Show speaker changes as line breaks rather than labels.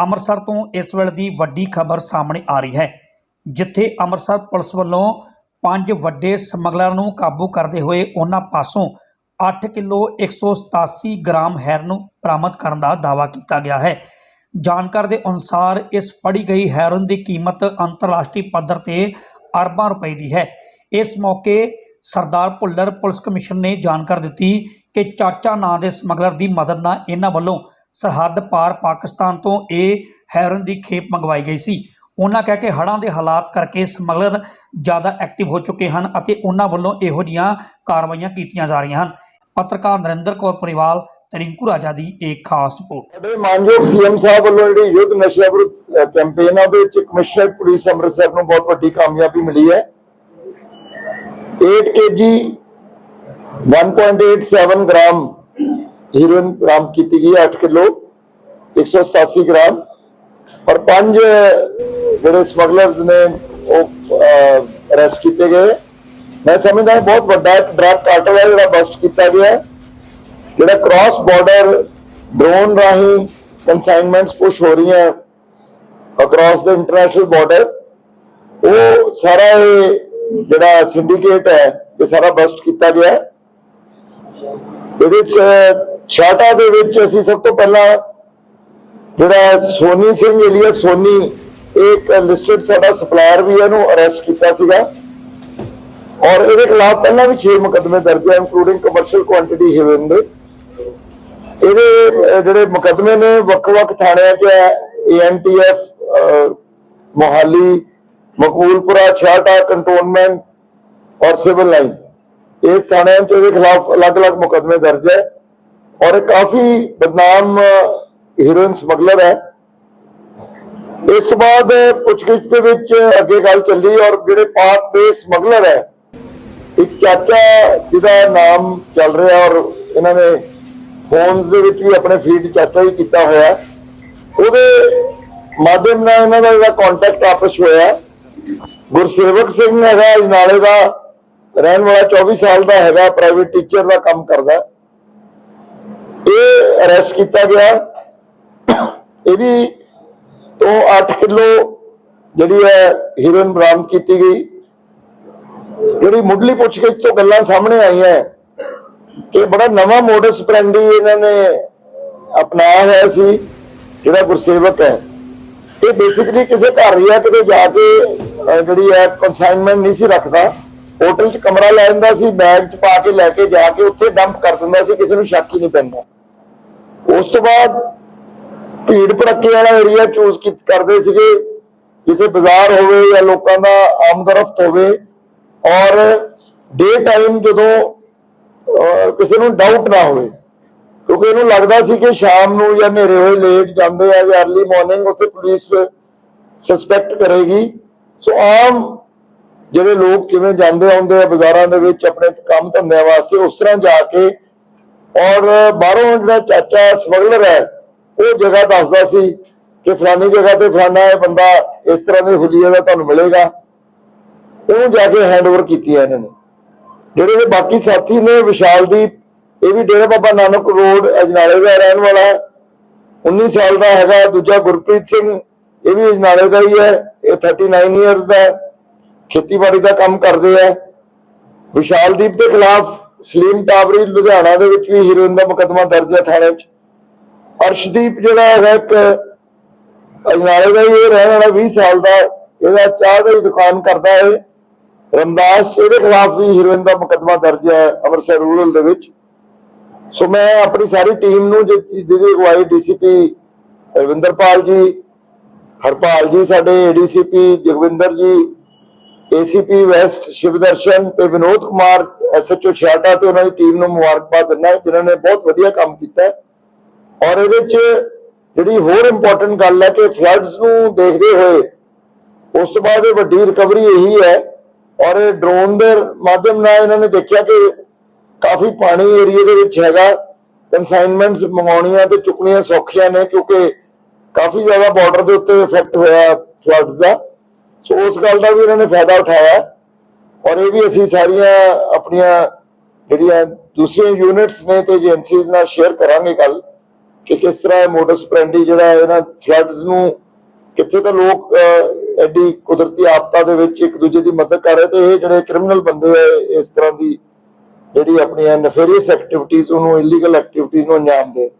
ਅੰਮ੍ਰਿਤਸਰ ਤੋਂ ਇਸ ਵੇਲੇ ਦੀ ਵੱਡੀ ਖਬਰ ਸਾਹਮਣੇ ਆ ਰਹੀ ਹੈ, ਜਿੱਥੇ ਅੰਮ੍ਰਿਤਸਰ ਪੁਲਿਸ ਵੱਲੋਂ ਪੰਜ ਵੱਡੇ ਸਮਗਲਰਾਂ ਨੂੰ ਕਾਬੂ ਕਰਦੇ ਹੋਏ ਉਹਨਾਂ ਪਾਸੋਂ 8 ਕਿਲੋ 187 ਗ੍ਰਾਮ ਹੈਰੋਇਨ ਬਰਾਮਦ ਕਰਨ ਦਾ ਦਾਅਵਾ ਕੀਤਾ ਗਿਆ ਹੈ। ਜਾਣਕਾਰੀ ਦੇ ਅਨੁਸਾਰ ਇਸ ਫੜੀ ਗਈ ਹੈਰਨ ਦੀ ਕੀਮਤ ਅੰਤਰਰਾਸ਼ਟਰੀ ਪੱਧਰ ਤੇ ਅਰਬਾਂ ਰੁਪਏ ਦੀ ਹੈ। ਇਸ ਮੌਕੇ ਸਰਦਾਰ ਭੁੱਲਰ ਪੁਲਿਸ ਕਮਿਸ਼ਨ ਨੇ ਜਾਣਕਾਰੀ ਦਿੱਤੀ ਕਿ ਚਾਚਾ ਨਾਂ ਦੇ ਸਮਗਲਰ ਦੀ ਮਦਦ ਨਾਲ ਇਹਨਾਂ ਵੱਲੋਂ ਸਰਹੱਦ ਪਾਰ ਪਾਕਿਸਤਾਨ ਤੋਂ ਇਹ ਹੈਰੋਇਨ ਦੀ ਖੇਪ ਮੰਗਵਾਈ ਗਈ ਸੀ। ਉਹਨਾਂ ਕਹਿ ਕੇ ਹੜ੍ਹਾਂ ਦੇ ਹਾਲਾਤ ਕਰਕੇ ਸਮਗਲਰ ਜ਼ਿਆਦਾ ਐਕਟਿਵ ਹੋ ਚੁੱਕੇ ਹਨ ਅਤੇ ਉਹਨਾਂ ਵੱਲੋਂ ਇਹੋ ਜਿਹੀਆਂ ਕਾਰਵਾਈਆਂ ਕੀਤੀਆਂ ਜਾ ਰਹੀਆਂ ਹਨ। ਪੱਤਰਕਾਰ ਨਰਿੰਦਰ ਕੌਰ ਪਰਿਵਾਲ ਤੇ ਰਿੰਕੂ ਰਾਜਾ ਦੀ ਇੱਕ ਖਾਸ ਰਿਪੋਰਟ।
ਸਾਡੇ ਮਾਨਯੋਗ ਸੀਐਮ ਸਾਹਿਬ ਵੱਲੋਂ ਜਿਹੜੀ ਯੁੱਧ ਨਸ਼ਿਆਂ ਵਿਰੁੱਧ ਕੈਂਪੇਨ ਆ, ਉਹਦੇ ਵਿੱਚ ਕਮਿਸ਼ਨਰ ਪੁਲਿਸ ਅੰਮ੍ਰਿਤਸਰ ਨੂੰ ਬਹੁਤ ਵੱਡੀ ਕਾਮਯਾਬੀ ਮਿਲੀ ਹੈ। 8 ਕੇਜੀ 1.87 ਗ੍ਰਾਮ ਹੀਰੋਇਨ ਬਰਾਮਦ ਕੀਤੀ ਗਈ ਹੈ 8 ਕਿਲੋ 187 ਗ੍ਰਾਮ ਔਰ ਪੰਜ ਜਿਹੜੇ ਸਮਗਲਰਸ ਨੇ ਉਹ ਅਰੈਸਟ ਕੀਤੇ ਗਏ ਮੈਂ ਸਮਝਦਾ ਹਾਂ ਬਹੁਤ ਵੱਡਾ ਇੱਕ ਡਰਗ ਕਾਰਟਲ ਹੈ ਜਿਹੜਾ ਬਸਟ ਕੀਤਾ ਗਿਆ ਜਿਹੜਾ ਕ੍ਰਾਸ ਬਾਰਡਰ ਡਰੋਨ ਰਾਹੀਂ ਕਨਸਾਈਨਮੈਂਟਸ ਪੁਸ਼ ਹੋ ਰਹੀਆਂ ਅਕ੍ਰਾਸ ਦ ਇੰਟਰਨੈਸ਼ਨਲ ਬਾਰਡਰ ਉਹ ਸਾਰਾ ਇਹ ਜਿਹੜਾ ਸਿੰਡੀਕੇਟ ਹੈ ਇਹ ਸਾਰਾ ਬਸਟ ਕੀਤਾ ਗਿਆ ਇਹਦੇ ਚ ਛਾਟਾ ਦੇ ਵਿੱਚ ਅਸੀਂ ਸਭ ਤੋਂ ਪਹਿਲਾਂ ਜਿਹੜਾ ਸੋਨੀ ਸਿੰਘ ਏਲੀਆ ਸੋਨੀ ਇੱਕ ਲਿਸਟਡ ਸਾਡਾ ਸਪਲਾਇਰ ਵੀ ਹੈ ਇਹਨੂੰ ਅਰੈਸਟ ਕੀਤਾ ਸੀਗਾ। ਔਰ ਇਹਦੇ ਖਿਲਾਫ ਪਹਿਲਾਂ ਵੀ 6 ਮੁਕੱਦਮੇ ਦਰਜ ਹੈ ਇਨਕਲੂਡਿੰਗ ਕਮਰਸ਼ੀਅਲ ਕੁਆਂਟੀਟੀ ਹੀਰੋਇਨ ਦੇ। ਇਹਦੇ ਜਿਹੜੇ ਮੁਕੱਦਮੇ ਨੇ, ਵੱਖ-ਵੱਖ ਥਾਣਿਆਂ 'ਚ ਹੈ ਏਐਨਟੀਐਫ ਮੋਹਾਲੀ ਮਕਬੂਲਪੁਰਾ ਛਾਟਾ ਕੰਟੋਨਮੈਂਟ ਔਰ ਸਿਵਲ ਲਾਈਨ ਇਸ ਥਾਣਿਆਂ 'ਚ ਇਹਦੇ ਖਿਲਾਫ ਅਲੱਗ-ਅਲੱਗ ਮੁਕੱਦਮੇ ਦਰਜ ਹੈ। ਔਰ ਇਹ ਕਾਫੀ ਬਦਨਾਮ, ਹੀਰੋਇਨ ਸਮਗਲਰ ਹੈ। ਇਸ ਤੋਂ ਬਾਅਦ ਪੁੱਛਗਿੱਛ ਦੇ ਵਿੱਚ ਅੱਗੇ ਗੱਲ ਚੱਲੀ ਔਰ ਜਿਹੜੇ ਪਾਪ ਦੇ ਸਮਗਲਰ ਹੈ, ਇੱਕ ਚਾਚਾ ਜਿਹਦਾ ਨਾਮ ਚੱਲ ਰਿਹਾ ਔਰ ਇਹਨਾਂ ਨੇ ਫੋਨਸ ਦੇ ਵਿੱਚ ਵੀ ਆਪਣੇ ਫੀਡ ਚਾਚਾ ਹੀ ਕੀਤਾ ਹੋਇਆ ਉਹਦੇ ਮਾਧਿਅਮ ਨਾਲ ਇਹਨਾਂ ਦਾ ਜਿਹੜਾ ਕੰਟੈਕਟ ਆਪਸ ਹੋਇਆ ਗੁਰਸੇਵਕ ਸਿੰਘ ਹੈਗਾ ਅਜਨਾਲੇ ਦਾ ਰਹਿਣ ਵਾਲਾ 24 ਸਾਲ ਦਾ ਹੈਗਾ ਪ੍ਰਾਈਵੇਟ ਟੀਚਰ ਦਾ ਕੰਮ ਕਰਦਾ ਇਹ ਅਰੈਸਟ ਕੀਤਾ ਗਿਆ। ਇਹਦੀ ਤੋਂ 8 ਕਿਲੋ ਜਿਹੜੀ ਹੈ ਹੀਰੋਇਨ ਬਰਾਮਦ ਕੀਤੀ ਗਈ। ਜਿਹੜੀ ਮੁੱਢਲੀ ਪੁੱਛਗਿੱਛ ਤੋਂ ਗੱਲਾਂ ਸਾਹਮਣੇ ਆਈਆਂ। ਕਿ ਬੜਾ ਨਵਾਂ ਮੋਡਸ ਪ੍ਰੈਂਡੀ ਇਹਨਾਂ ਨੇ ਅਪਣਾਇਆ ਹੋਇਆ ਸੀ, ਜਿਹੜਾ ਗੁਰਸੇਵਕ ਹੈ। ਇਹ ਬੇਸਿਕਲੀ ਕਿਸੇ ਘਰ ਜਾਂ ਕਿਤੇ ਜਾ ਕੇ ਜਿਹੜੀ ਹੈ ਕਨਸਾਈਨਮੈਂਟ ਨਹੀਂ ਸੀ ਰੱਖਦਾ। ਹੋਟਲ 'ਚ ਕਮਰਾ ਲੈ ਜਾਂਦਾ ਸੀ, ਬੈਗ 'ਚ ਪਾ ਕੇ ਲੈ ਕੇ ਜਾ ਕੇ ਉੱਥੇ ਡੰਪ ਕਰ ਦਿੰਦਾ ਸੀ, ਕਿਸੇ ਨੂੰ ਸ਼ੱਕ ਹੀ ਨਹੀਂ ਪੈਂਦਾ। ਉਸ ਤੋਂ ਬਾਅਦ ਭੀੜ ਭੜੱਕੇ ਵਾਲਾ ਏਰੀਆ ਚੂਜ਼ ਕਰਦੇ ਸੀਗੇ, ਜਿੱਥੇ ਬਾਜ਼ਾਰ ਹੋਵੇ ਜਾਂ ਲੋਕਾਂ ਦਾ ਆਮਦਰਫਤ ਹੋਵੇ, ਔਰ ਡੇ ਟਾਈਮ ਜਦੋਂ ਕਿਸੇ ਨੂੰ ਡਾਊਟ ਨਾ ਹੋਵੇ, ਕਿਉਂਕਿ ਇਹਨੂੰ ਲੱਗਦਾ ਸੀ ਕਿ ਸ਼ਾਮ ਨੂੰ ਜਾਂ ਹਨੇਰੇ ਹੋਏ ਲੇਟ ਜਾਂਦੇ ਆ ਜਾਂ ਅਰਲੀ ਮਾਰਨਿੰਗ ਉੱਥੇ ਪੁਲਿਸ ਸਸਪੈਕਟ ਕਰੇਗੀ। ਸੋ ਆਮ ਜਿਹੜੇ ਲੋਕ ਕਿਵੇਂ ਜਾਂਦੇ ਆਉਂਦੇ ਆ ਬਾਜ਼ਾਰਾਂ ਦੇ ਵਿੱਚ ਆਪਣੇ ਕੰਮ ਧੰਦਿਆਂ ਵਾਸਤੇ, ਉਸ ਤਰ੍ਹਾਂ ਜਾ ਕੇ ਔਰ ਬਾਹਰੋਂ ਜਿਹੜਾ ਚਾਚਾ ਸਮਗਲਰ ਹੈ, ਉਹ ਜਗ੍ਹਾ ਦੱਸਦਾ ਸੀ ਕਿ ਫਲਾਨੀ ਜਗ੍ਹਾ ਤੇ ਫਲਾਨਾ ਇਹ ਬੰਦਾ ਇਸ ਤਰ੍ਹਾਂ ਦੇ ਹੁਲੀਏ ਦਾ ਤੁਹਾਨੂੰ ਮਿਲੇਗਾ। ਉਹਨੂੰ ਜਾ ਕੇ ਹੈਂਡਓਵਰ ਕੀਤੀ ਹੈ ਇਹਨਾਂ ਨੇ। ਜਿਹੜੇ ਇਹਦੇ ਬਾਕੀ ਸਾਥੀ ਨੇ, ਵਿਸ਼ਾਲਦੀਪ, ਇਹ ਵੀ ਡੇਰਾ ਬਾਬਾ ਨਾਨਕ ਰੋਡ, ਅਜਨਾਲੇ ਦਾ ਰਹਿਣ ਵਾਲਾ ਹੈ। 19 ਸਾਲ ਦਾ ਹੈਗਾ, ਦੂਜਾ ਗੁਰਪ੍ਰੀਤ ਸਿੰਘ, ਇਹ ਵੀ ਅਜਨਾਲੇ ਦਾ ਹੀ ਹੈ, ਇਹ 39 ਇਅਰਸ ਦਾ ਹੈ। ਖੇਤੀਬਾੜੀ ਦਾ ਕੰਮ ਕਰਦੇ ਆ। ਵਿਸ਼ਾਲਦੀਪ ਦੇ ਖਿਲਾਫ ਸਲੀਮ ਟਾਵਰੀ ਲੁਧਿਆਣਾ ਦੇ ਵਿੱਚ ਵੀ ਹੀਰੋਇਨ ਦਾ ਮੁਕੱਦਮਾ ਦਰਜ ਹੈ ਥਾਣੇ 'ਚ। ਅਰਸ਼ਦੀਪ ਜਿਹੜਾ ਹੈਗਾ ਇੱਕ ਅਜਨਾਲੇ ਦਾ ਇਹ ਰਹਿਣ ਵਾਲਾ 20 ਸਾਲ ਦਾ, ਇਹਦਾ ਚਾਹ ਦੀ ਦੁਕਾਨ ਕਰਦਾ ਹੈ ਰਮਦਾਸ ਇਹਦੇ ਖਿਲਾਫ ਵੀ ਹੀਰੋਇਨ ਦਾ ਮੁਕੱਦਮਾ ਦਰਜ ਹੈ ਅੰਮ੍ਰਿਤਸਰ ਰੂਰਲ ਦੇ ਵਿੱਚ। ਸੋ ਮੈਂ ਆਪਣੀ ਸਾਰੀ ਟੀਮ ਨੂੰ ਜਿਹਦੀ ਅਗਵਾਈ ਡੀਸੀਪੀ ਰਵਿੰਦਰਪਾਲ ਜੀ, ਹਰਪਾਲ ਜੀ, ਸਾਡੇ ਏਡੀਸੀਪੀ ਜਗਵਿੰਦਰ ਜੀ ਏਸੀਪੀ ਵੈਸਟ ਸ਼ਿਵਦਰਸ਼ਨ ਤੇ ਵਿਨੋਦ ਕੁਮਾਰ ਐਸਐਚਓ ਛਿਆਟਾ ਤੇ ਉਹਨਾਂ ਦੀ ਟੀਮ ਨੂੰ ਮੁਬਾਰਕਬਾਦ ਦਿੰਦਾ ਜਿਨ੍ਹਾਂ ਨੇ ਬਹੁਤ ਵਧੀਆ ਕੰਮ ਕੀਤਾ ਔਰ ਇਹਦੇ 'ਚ ਜਿਹੜੀ ਹੋਰ ਇੰਪੋਰਟੈਂਟ ਗੱਲ ਹੈ ਕਿ ਫਲੱਡਸ ਨੂੰ ਦੇਖਦੇ ਹੋਏ, ਉਸ ਤੋਂ ਬਾਅਦ ਇਹ ਵੱਡੀ ਰਿਕਵਰੀ ਇਹੀ ਹੈ। ਔਰ ਇਹ ਡਰੋਨ ਦੇ ਮਾਧਿਅਮ ਨਾਲ ਇਹਨਾਂ ਨੇ ਦੇਖਿਆ ਕਿ ਕਾਫੀ ਪਾਣੀ ਏਰੀਆ ਦੇ ਵਿੱਚ ਹੈਗਾ। ਕਨਸਾਈਨਮੈਂਟਸ ਮੰਗਾਉਣੀਆਂ ਤੇ ਚੁੱਕਣੀਆਂ ਸੌਖੀਆਂ ਨੇ, ਕਿਉਂਕਿ ਕਾਫੀ ਜ਼ਿਆਦਾ ਬਾਰਡਰ ਦੇ ਉੱਤੇ ਇਫੈਕਟ ਹੋਇਆ ਫਲੱਡਸ ਦਾ। ਸੋ ਉਸ ਗੱਲ ਦਾ ਵੀ ਇਹਨਾਂ ਨੇ ਫਾਇਦਾ ਉਠਾਇਆ। ਔਰ ਇਹ ਵੀ ਅਸੀਂ ਸਾਰੀਆਂ ਆਪਣੀਆਂ ਜਿਹੜੀਆਂ ਦੂਸਰੀਆਂ ਯੂਨਿਟਸ ਨੇ ਤੇ ਏਜੰਸੀਜ਼ ਨਾਲ ਸ਼ੇਅਰ ਕਰਾਂਗੇ ਕੱਲ ਕਿ ਕਿਸ ਤਰ੍ਹਾਂ ਇਹ ਮੋਡਸ ਪ੍ਰੈਂਡੀ ਜਿਹੜਾ ਇਹਨਾਂ ਫਲੱਡਸ ਨੂੰ ਕਿੱਥੇ ਤਾਂ ਲੋਕ ਐਡੀ ਕੁਦਰਤੀ ਆਫਤਾਂ ਦੇ ਵਿੱਚ ਇੱਕ ਦੂਜੇ ਦੀ ਮਦਦ ਕਰ ਰਹੇ ਤੇ ਇਹ ਜਿਹੜੇ ਕ੍ਰਿਮੀਨਲ ਬੰਦੇ ਆ, ਇਸ ਤਰ੍ਹਾਂ ਦੀ ਜਿਹੜੀ ਆਪਣੀਆਂ ਨਫੇਰੀਅਸ ਐਕਟੀਵਿਟੀਜ਼ ਉਹਨੂੰ ਇਲੀਗਲ ਐਕਟੀਵਿਟੀਜ਼ ਨੂੰ ਅੰਜਾਮ ਦੇ।